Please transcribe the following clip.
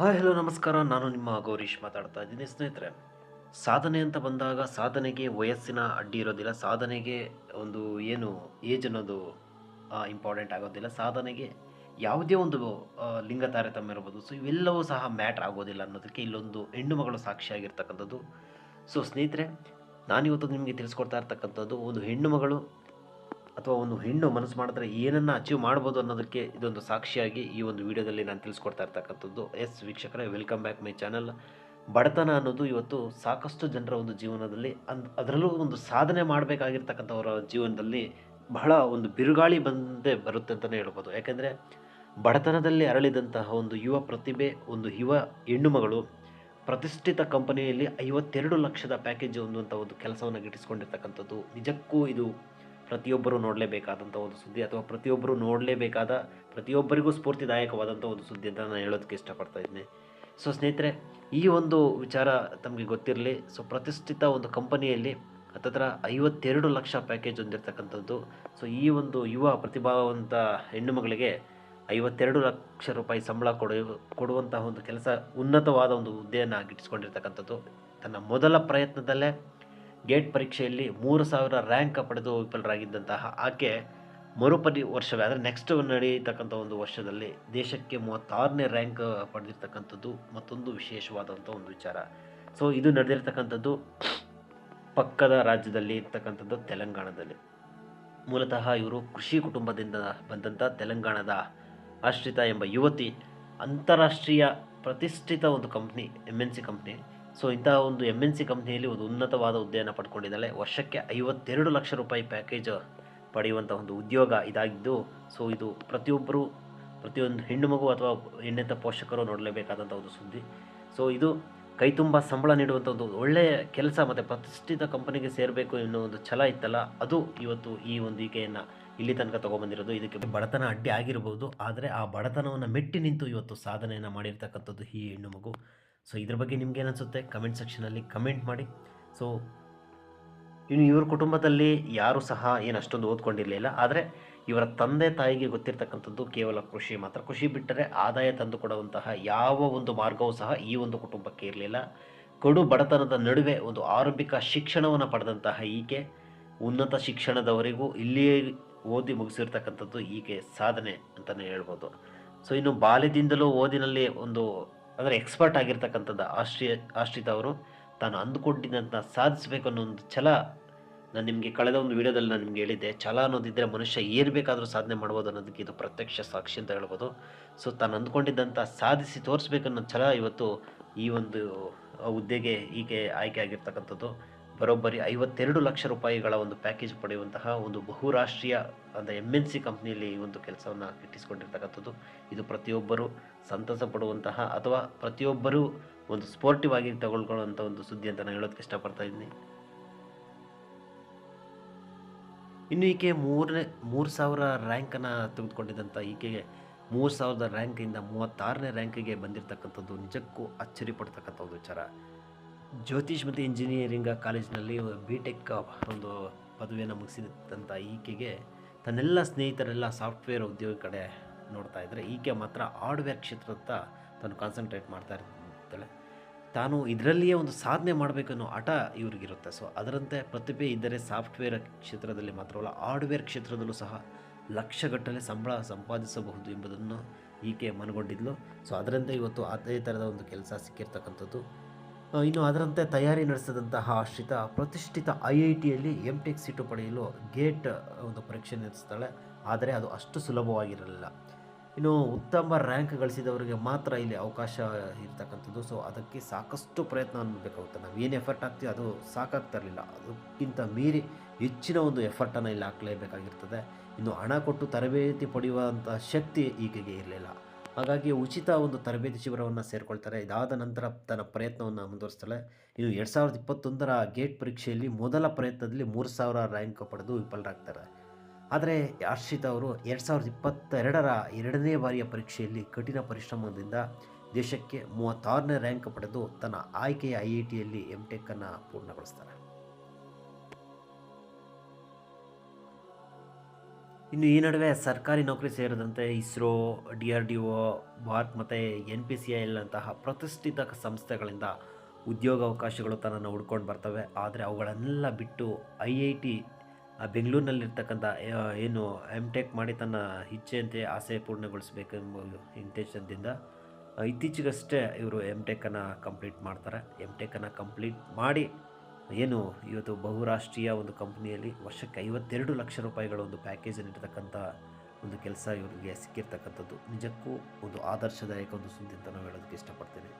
Hi, hello, ನಮಸ್ಕಾರ. ನಾನು ನಿಮ್ಮ ಗೌರೀಶ್ ಮಾತಾಡ್ತಾ ಇದ್ದೀನಿ. ಸ್ನೇಹಿತರೆ, ಸಾಧನೆ ಅಂತ ಬಂದಾಗ ಸಾಧನೆಗೆ ವಯಸ್ಸಿನ ಅಡ್ಡಿ ಇರೋದಿಲ್ಲ. ಸಾಧನೆಗೆ ಒಂದು ಏನು ಏಜ್ ಅನ್ನೋದು ಇಂಪಾರ್ಟೆಂಟ್ ಆಗೋದಿಲ್ಲ. ಸಾಧನೆಗೆ ಯಾವುದೇ ಒಂದು ಲಿಂಗ ತಾರತಮ್ಯ ಇರ್ಬೋದು. ಸೊ ಇವೆಲ್ಲವೂ ಸಹ ಮ್ಯಾಟ್ರ್ ಆಗೋದಿಲ್ಲ ಅನ್ನೋದಕ್ಕೆ ಇಲ್ಲೊಂದು ಹೆಣ್ಣು ಮಗಳು ಸಾಕ್ಷಿಯಾಗಿರ್ತಕ್ಕಂಥದ್ದು. ಸೊ ಸ್ನೇಹಿತರೆ, ನಾನಿವತ್ತು ನಿಮಗೆ ತಿಳಿಸ್ಕೊಡ್ತಾ ಇರ್ತಕ್ಕಂಥದ್ದು, ಒಂದು ಹೆಣ್ಣು ಮಗಳು ಅಥವಾ ಒಂದು ಹೆಣ್ಣು ಮನಸ್ಸು ಮಾಡಿದ್ರೆ ಏನನ್ನು ಅಚೀವ್ ಮಾಡ್ಬೋದು ಅನ್ನೋದಕ್ಕೆ ಇದೊಂದು ಸಾಕ್ಷಿಯಾಗಿ ಈ ಒಂದು ವಿಡಿಯೋದಲ್ಲಿ ನಾನು ತಿಳಿಸ್ಕೊಡ್ತಾ ಇರ್ತಕ್ಕಂಥದ್ದು. ಎಸ್ ವೀಕ್ಷಕರೇ ವೆಲ್ಕಮ್ ಬ್ಯಾಕ್ ಮೈ ಚಾನಲ್ ಬಡತನ ಅನ್ನೋದು ಇವತ್ತು ಸಾಕಷ್ಟು ಜನರ ಒಂದು ಜೀವನದಲ್ಲಿ ಅಂದ್ ಅದರಲ್ಲೂ ಒಂದು ಸಾಧನೆ ಮಾಡಬೇಕಾಗಿರ್ತಕ್ಕಂಥವರ ಜೀವನದಲ್ಲಿ ಬಹಳ ಒಂದು ಬಿರುಗಾಳಿ ಬಂದೇ ಬರುತ್ತೆ ಅಂತಲೇ ಹೇಳ್ಬೋದು. ಯಾಕೆಂದರೆ ಬಡತನದಲ್ಲಿ ಅರಳಿದಂತಹ ಒಂದು ಯುವ ಪ್ರತಿಭೆ, ಒಂದು ಯುವ ಹೆಣ್ಣುಮಗಳು ಪ್ರತಿಷ್ಠಿತ ಕಂಪನಿಯಲ್ಲಿ ಐವತ್ತೆರಡು ಲಕ್ಷದ ಪ್ಯಾಕೇಜ್ ಹೊಂದುವಂಥ ಒಂದು ಕೆಲಸವನ್ನು ಗಿಟ್ಟಿಸ್ಕೊಂಡಿರ್ತಕ್ಕಂಥದ್ದು. ನಿಜಕ್ಕೂ ಇದು ಪ್ರತಿಯೊಬ್ಬರು ನೋಡಲೇಬೇಕಾದಂಥ ಒಂದು ಸುದ್ದಿ ಅಥವಾ ಪ್ರತಿಯೊಬ್ಬರು ನೋಡಲೇಬೇಕಾದ ಪ್ರತಿಯೊಬ್ಬರಿಗೂ ಸ್ಫೂರ್ತಿದಾಯಕವಾದಂಥ ಒಂದು ಸುದ್ದಿ ಅಂತ ನಾನು ಹೇಳೋದಕ್ಕೆ ಇಷ್ಟಪಡ್ತಾ ಇದ್ದೀನಿ. ಸೊ ಸ್ನೇಹಿತರೆ, ಈ ಒಂದು ವಿಚಾರ ತಮಗೆ ಗೊತ್ತಿರಲಿ ಸೊ ಪ್ರತಿಷ್ಠಿತ ಒಂದು ಕಂಪನಿಯಲ್ಲಿ ಹತ್ತತ್ರ ಐವತ್ತೆರಡು ಲಕ್ಷ ಪ್ಯಾಕೇಜ್ ಹೊಂದಿರತಕ್ಕಂಥದ್ದು ಸೊ ಈ ಒಂದು ಯುವ ಪ್ರತಿಭಾವಂತ ಹೆಣ್ಣು ಮಗಳಿಗೆ ಐವತ್ತೆರಡು ಲಕ್ಷ ರೂಪಾಯಿ ಸಂಬಳ ಕೊಡ ಕೊಡುವಂತಹ ಒಂದು ಕೆಲಸ ಉನ್ನತವಾದ ಒಂದು ಹುದ್ದೆಯನ್ನು ಗಿಟ್ಟಿಸ್ಕೊಂಡಿರ್ತಕ್ಕಂಥದ್ದು ತನ್ನ ಮೊದಲ ಪ್ರಯತ್ನದಲ್ಲೇ ಗೇಟ್ ಪರೀಕ್ಷೆಯಲ್ಲಿ ಮೂರು ಸಾವಿರ ರ್ಯಾಂಕ್ ಪಡೆದು ವಿಫಲರಾಗಿದ್ದಂತಹ ಆಕೆ ಮರುಪರಿ ವರ್ಷವೇ, ಅಂದರೆ ನೆಕ್ಸ್ಟ್ ನಡೆಯತಕ್ಕಂಥ ಒಂದು ವರ್ಷದಲ್ಲಿ ದೇಶಕ್ಕೆ ಮೂವತ್ತಾರನೇ ರ್ಯಾಂಕ್ ಪಡೆದಿರ್ತಕ್ಕಂಥದ್ದು ಮತ್ತೊಂದು ವಿಶೇಷವಾದಂಥ ಒಂದು ವಿಚಾರ. ಸೊ ಇದು ನಡೆದಿರ್ತಕ್ಕಂಥದ್ದು ಪಕ್ಕದ ರಾಜ್ಯದಲ್ಲಿ ಇರ್ತಕ್ಕಂಥದ್ದು ತೆಲಂಗಾಣದಲ್ಲಿ. ಮೂಲತಃ ಇವರು ಕೃಷಿ ಕುಟುಂಬದಿಂದ ಬಂದಂಥ ತೆಲಂಗಾಣದ ಆಶ್ರಿತ ಎಂಬ ಯುವತಿ ಅಂತಾರಾಷ್ಟ್ರೀಯ ಪ್ರತಿಷ್ಠಿತ ಒಂದು company M N C company so ಇಂತಹ ಒಂದು ಎಂ ಎನ್ ಸಿ ಕಂಪ್ನಿಯಲ್ಲಿ ಒಂದು ಉನ್ನತವಾದ ಹುದ್ದೆಯನ್ನು ಪಡ್ಕೊಂಡಿದ್ದಾಳೆ. ವರ್ಷಕ್ಕೆ ಐವತ್ತೆರಡು ಲಕ್ಷ ರೂಪಾಯಿ ಪ್ಯಾಕೇಜ್ ಪಡೆಯುವಂಥ ಒಂದು ಉದ್ಯೋಗ ಇದಾಗಿದ್ದು, ಸೊ ಇದು ಪ್ರತಿಯೊಬ್ಬರು, ಪ್ರತಿಯೊಂದು ಹೆಣ್ಣು ಮಗು ಅಥವಾ ಹೆಣ್ಣೆತ್ತ ಪೋಷಕರು ನೋಡಲೇಬೇಕಾದಂಥ ಒಂದು ಸುದ್ದಿ. ಸೊ ಇದು ಕೈ ತುಂಬ ಸಂಬಳ ನೀಡುವಂಥ ಒಂದು ಒಳ್ಳೆಯ ಕೆಲಸ ಮತ್ತು ಪ್ರತಿಷ್ಠಿತ ಕಂಪನಿಗೆ ಸೇರಬೇಕು ಎನ್ನುವ ಒಂದು ಛಲ ಇತ್ತಲ್ಲ, ಅದು ಇವತ್ತು ಈ ಒಂದು ಈಕೆಯನ್ನು ಇಲ್ಲಿ ತನಕ ತೊಗೊಂಬಂದಿರೋದು. ಇದಕ್ಕೆ ಬಡತನ ಅಡ್ಡಿ ಆಗಿರ್ಬೋದು, ಆದರೆ ಆ ಬಡತನವನ್ನು ಮೆಟ್ಟಿ ನಿಂತು ಇವತ್ತು ಸಾಧನೆಯನ್ನು ಮಾಡಿರ್ತಕ್ಕಂಥದ್ದು ಈ ಹೆಣ್ಣು ಮಗು. ಸೊ ಇದ್ರ ಬಗ್ಗೆ ನಿಮ್ಗೆ ಅನಿಸುತ್ತೆ ಕಮೆಂಟ್ ಸೆಕ್ಷನಲ್ಲಿ ಕಮೆಂಟ್ ಮಾಡಿ. ಸೊ ಇನ್ನು ಇವ್ರ ಕುಟುಂಬದಲ್ಲಿ ಯಾರು ಸಹ ಏನು ಅಷ್ಟೊಂದು ಓದ್ಕೊಂಡಿರಲಿಲ್ಲ ಆದರೆ ಇವರ ತಂದೆ ತಾಯಿಗೆ ಗೊತ್ತಿರ್ತಕ್ಕಂಥದ್ದು ಕೇವಲ ಕೃಷಿ ಮಾತ್ರ. ಕೃಷಿ ಬಿಟ್ಟರೆ ಆದಾಯ ತಂದು ಕೊಡುವಂತಹ ಯಾವ ಒಂದು ಮಾರ್ಗವೂ ಸಹ ಈ ಒಂದು ಕುಟುಂಬಕ್ಕೆ ಇರಲಿಲ್ಲ ಕಡು ಬಡತನದ ನಡುವೆ ಒಂದು ಆರಂಭಿಕ ಶಿಕ್ಷಣವನ್ನು ಪಡೆದಂತಹ ಈಕೆ, ಉನ್ನತ ಶಿಕ್ಷಣದವರೆಗೂ ಇಲ್ಲಿಯೇ ಓದಿ ಮುಗಿಸಿರ್ತಕ್ಕಂಥದ್ದು ಈಕೆ ಸಾಧನೆ ಅಂತಲೇ ಹೇಳ್ಬೋದು. ಸೊ ಇನ್ನು ಬಾಲ್ಯದಿಂದಲೂ ಓದಿನಲ್ಲಿ ಒಂದು ಅಂದರೆ ಎಕ್ಸ್ಪರ್ಟ್ ಆಗಿರ್ತಕ್ಕಂಥದ್ದು ಆಶ್ರಿಯ, ಆಶ್ರಿತ ಅವರು, ತಾನು ಅಂದುಕೊಂಡಿದ್ದಂಥ ಸಾಧಿಸಬೇಕು ಅನ್ನೋ ಒಂದು ಛಲ ನಾನು ನಿಮಗೆ ಕಳೆದ ಒಂದು ವಿಡಿಯೋದಲ್ಲಿ ನಾನು ನಿಮಗೆ ಹೇಳಿದ್ದೆ. ಛಲ ಅನ್ನೋದಿದ್ದರೆ ಮನುಷ್ಯ ಏನು ಬೇಕಾದರೂ ಸಾಧನೆ ಮಾಡ್ಬೋದು ಅನ್ನೋದಕ್ಕೆ ಇದು ಪ್ರತ್ಯಕ್ಷ ಸಾಕ್ಷಿ ಅಂತ ಹೇಳ್ಬೋದು. ಸೊ ತಾನು ಅಂದ್ಕೊಂಡಿದ್ದಂಥ ಸಾಧಿಸಿ ತೋರಿಸ್ಬೇಕನ್ನೋ ಛಲ ಇವತ್ತು ಈ ಒಂದು ಹುದ್ದೆಗೆ ಈಕೆ ಆಯ್ಕೆ ಆಗಿರ್ತಕ್ಕಂಥದ್ದು. ಬರೋಬ್ಬರಿ ಐವತ್ತೆರಡು ಲಕ್ಷ ರೂಪಾಯಿಗಳ ಒಂದು ಪ್ಯಾಕೇಜ್ ಪಡೆಯುವಂತಹ ಒಂದು ಬಹುರಾಷ್ಟ್ರೀಯ, ಅಂದರೆ ಎಂ ಎನ್ ಸಿ ಕಂಪ್ನಿಯಲ್ಲಿ ಈ ಒಂದು ಕೆಲಸವನ್ನು ಇಟ್ಟಿಸಿಕೊಂಡಿರ್ತಕ್ಕಂಥದ್ದು ಇದು ಪ್ರತಿಯೊಬ್ಬರು ಸಂತಸ ಪಡುವಂತಹ ಅಥವಾ ಪ್ರತಿಯೊಬ್ಬರೂ ಒಂದು ಸ್ಪೋರ್ಟಿವ್ ಆಗಿ ತಗೊಳ್ಕೊಳ್ಳುವಂಥ ಒಂದು ಸುದ್ದಿ ಅಂತ ನಾನು ಹೇಳೋದಕ್ಕೆ ಇಷ್ಟಪಡ್ತಾ ಇದ್ದೀನಿ. ಇನ್ನು ಈಕೆ ಮೂರನೇ, ಮೂರು ಸಾವಿರ ರ್ಯಾಂಕನ್ನು ತೆಗೆದುಕೊಂಡಿದ್ದಂಥ ಈಕೆಗೆ ಮೂರು ಸಾವಿರದ ರ್ಯಾಂಕಿಂದ ಮೂವತ್ತಾರನೇ ರ್ಯಾಂಕಿಗೆ ಬಂದಿರತಕ್ಕಂಥದ್ದು ನಿಜಕ್ಕೂ ಅಚ್ಚರಿ ಪಡ್ತಕ್ಕಂಥ ಒಂದು ವಿಚಾರ. ಜ್ಯೋತಿಷ್ ಮತ್ತು ಇಂಜಿನಿಯರಿಂಗ್ ಕಾಲೇಜಿನಲ್ಲಿ ಬಿ ಟೆಕ್ ಒಂದು ಪದವಿಯನ್ನು ಮುಗಿಸಿದಂಥ ಈಕೆಗೆ ತನ್ನೆಲ್ಲ ಸ್ನೇಹಿತರೆಲ್ಲ ಸಾಫ್ಟ್ವೇರ್ ಉದ್ಯೋಗ ಕಡೆ ನೋಡ್ತಾ ಇದ್ದರೆ ಈಕೆ ಮಾತ್ರ ಹಾರ್ಡ್ವೇರ್ ಕ್ಷೇತ್ರದತ್ತ ತಾನು ಕಾನ್ಸಂಟ್ರೇಟ್ ಮಾಡ್ತಾ ಇರ್ತಾಳೆ. ತಾನು ಇದರಲ್ಲಿಯೇ ಒಂದು ಸಾಧನೆ ಮಾಡಬೇಕನ್ನೋ ಹಠ ಇವ್ರಿಗಿರುತ್ತೆ. ಸೊ ಅದರಂತೆ ಪ್ರತಿಭೆ ಇದ್ದರೆ ಸಾಫ್ಟ್ವೇರ್ ಕ್ಷೇತ್ರದಲ್ಲಿ ಮಾತ್ರವಲ್ಲ, ಹಾರ್ಡ್ವೇರ್ ಕ್ಷೇತ್ರದಲ್ಲೂ ಸಹ ಲಕ್ಷಗಟ್ಟಲೆ ಸಂಬಳ ಸಂಪಾದಿಸಬಹುದು ಎಂಬುದನ್ನು ಈಕೆ ಮನಗೊಂಡಿದ್ಲು. ಸೊ ಅದರಂತೆ ಇವತ್ತು ಅದೇ ಥರದ ಒಂದು ಕೆಲಸ ಸಿಕ್ಕಿರ್ತಕ್ಕಂಥದ್ದು. ಇನ್ನು ಅದರಂತೆ ತಯಾರಿ ನಡೆಸಿದಂತಹ ಆಶ್ರಿತ ಪ್ರತಿಷ್ಠಿತ ಐ ಐ ಟಿಯಲ್ಲಿ ಎಂ ಟೆಕ್ ಸೀಟು ಪಡೆಯಲು ಗೇಟ್ ಒಂದು ಪರೀಕ್ಷೆ ನಡೆಸ್ತಾಳೆ. ಆದರೆ ಅದು ಅಷ್ಟು ಸುಲಭವಾಗಿರಲಿಲ್ಲ. ಇನ್ನು ಉತ್ತಮ ರ್ಯಾಂಕ್ ಗಳಿಸಿದವರಿಗೆ ಮಾತ್ರ ಇಲ್ಲಿ ಅವಕಾಶ ಇರ್ತಕ್ಕಂಥದ್ದು. ಸೊ ಅದಕ್ಕೆ ಸಾಕಷ್ಟು ಪ್ರಯತ್ನ ಬೇಕಾಗುತ್ತೆ ನಾವು ಏನು ಎಫರ್ಟ್ ಹಾಕ್ತೀವಿ ಅದು ಸಾಕಾಗ್ತಾ ಇರಲಿಲ್ಲ. ಅದಕ್ಕಿಂತ ಮೀರಿ ಹೆಚ್ಚಿನ ಒಂದು ಎಫರ್ಟನ್ನು ಇಲ್ಲಿ ಹಾಕಲೇಬೇಕಾಗಿರ್ತದೆ. ಇನ್ನು ಹಣ ಕೊಟ್ಟು ತರಬೇತಿ ಪಡೆಯುವಂಥ ಶಕ್ತಿ ಈಕೆಗೆ ಇರಲಿಲ್ಲ. ಹಾಗಾಗಿ ಉಚಿತ ಒಂದು ತರಬೇತಿ ಶಿಬಿರವನ್ನು ಸೇರಿಕೊಳ್ತಾರೆ. ಇದಾದ ನಂತರ ತನ್ನ ಪ್ರಯತ್ನವನ್ನು ಮುಂದುವರಿಸ್ತಾಳೆ. ಇದು ಎರಡು ಸಾವಿರದ ಇಪ್ಪತ್ತೊಂದರ ಗೇಟ್ ಪರೀಕ್ಷೆಯಲ್ಲಿ ಮೊದಲ ಪ್ರಯತ್ನದಲ್ಲಿ ಮೂರು ಸಾವಿರ ರ್ಯಾಂಕ್ ಪಡೆದು ವಿಫಲರಾಗ್ತಾರೆ. ಆದರೆ ಹರ್ಷಿತ್ ಅವರು ಎರಡು ಸಾವಿರದ ಇಪ್ಪತ್ತೆರಡರ ಎರಡನೇ ಬಾರಿಯ ಪರೀಕ್ಷೆಯಲ್ಲಿ ಕಠಿಣ ಪರಿಶ್ರಮದಿಂದ ದೇಶಕ್ಕೆ ಮೂವತ್ತಾರನೇ ರ್ಯಾಂಕ್ ಪಡೆದು ತನ್ನ ಆಯ್ಕೆಯ ಐ ಐ ಟಿಯಲ್ಲಿ ಎಂ ಟೆಕ್ಕನ್ನು ಪೂರ್ಣಗೊಳಿಸ್ತಾರೆ. ಇನ್ನು ಈ ನಡುವೆ ಸರ್ಕಾರಿ ನೌಕರಿ ಸೇರಿದಂತೆ ISRO, D R D O, Bharat ಮತ್ತು ಎನ್ ಪಿ ಸಿ ಐಲ್ನಂತಹ ಪ್ರತಿಷ್ಠಿತ ಸಂಸ್ಥೆಗಳಿಂದ ಉದ್ಯೋಗಾವಕಾಶಗಳು ತನ್ನನ್ನು ಹುಡ್ಕೊಂಡು ಬರ್ತವೆ. ಆದರೆ ಅವುಗಳನ್ನೆಲ್ಲ ಬಿಟ್ಟು ಐ ಐ ಟಿ ಬೆಂಗಳೂರಿನಲ್ಲಿರ್ತಕ್ಕಂಥ ಏನು ಎಂ ಟೆಕ್ ಮಾಡಿ ತನ್ನ ಇಚ್ಛೆಯಂತೆ ಆಸೆ ಪೂರ್ಣಗೊಳಿಸಬೇಕೆಂಬ ಇಂಟೆನ್ಷನ್ದಿಂದ ಇತ್ತೀಚೆಗಷ್ಟೇ ಇವರು ಎಂ ಟೆಕ್ಕನ್ನು ಕಂಪ್ಲೀಟ್ ಮಾಡ್ತಾರೆ. ಎಂ ಟೆಕ್ಕನ್ನು ಕಂಪ್ಲೀಟ್ ಮಾಡಿ ಏನು ಇವತ್ತು ಬಹುರಾಷ್ಟ್ರೀಯ ಒಂದು ಕಂಪ್ನಿಯಲ್ಲಿ ವರ್ಷಕ್ಕೆ ಐವತ್ತೆರಡು ಲಕ್ಷ ರೂಪಾಯಿಗಳ ಒಂದು ಪ್ಯಾಕೇಜನ್ನು ನೀಡ್ತಕ್ಕಂಥ ಒಂದು ಕೆಲಸ ಇವರಿಗೆ ಸಿಕ್ಕಿರ್ತಕ್ಕಂಥದ್ದು. ನಿಜಕ್ಕೂ ಒಂದು ಆದರ್ಶದಾಯಕ ಒಂದು ಸುದ್ದಿ ಅಂತ ನಾವು ಹೇಳೋದಕ್ಕೆ ಇಷ್ಟಪಡ್ತೀನಿ.